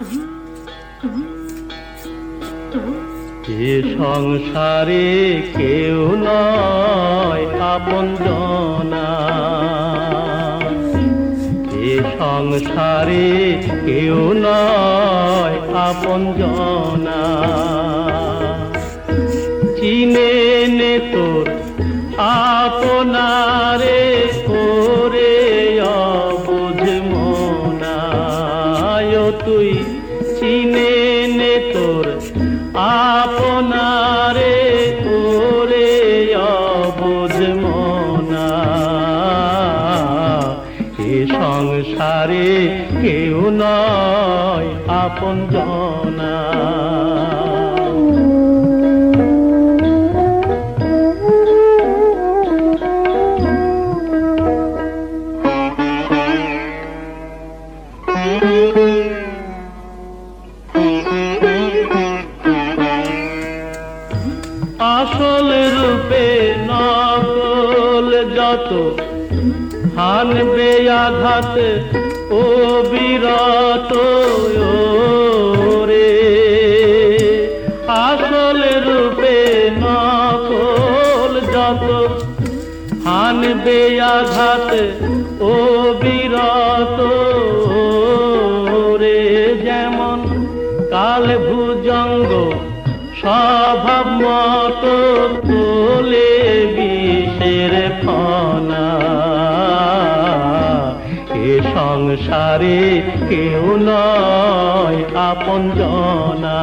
এ সংসারে কেউ নয় আপন জনা। এ সংসারে কেউ নয় আপন জনা। চিনে নে তোর আ চিনে নে তোর আপনারে ওরে অবুঝ মনা। এ সংসারে কেউ নয় আপন জনা। রূপে নকল যত। হানবে আঘাত ও বিরত রে আসল রূপে নকল যত। হানবে আঘাত ও বিরত রে যেমন কাল ভুজঙ্গ স্বভাব মতো তোলে বিষের ফনা। এ সংসারে কেউ নয় আপন জনা।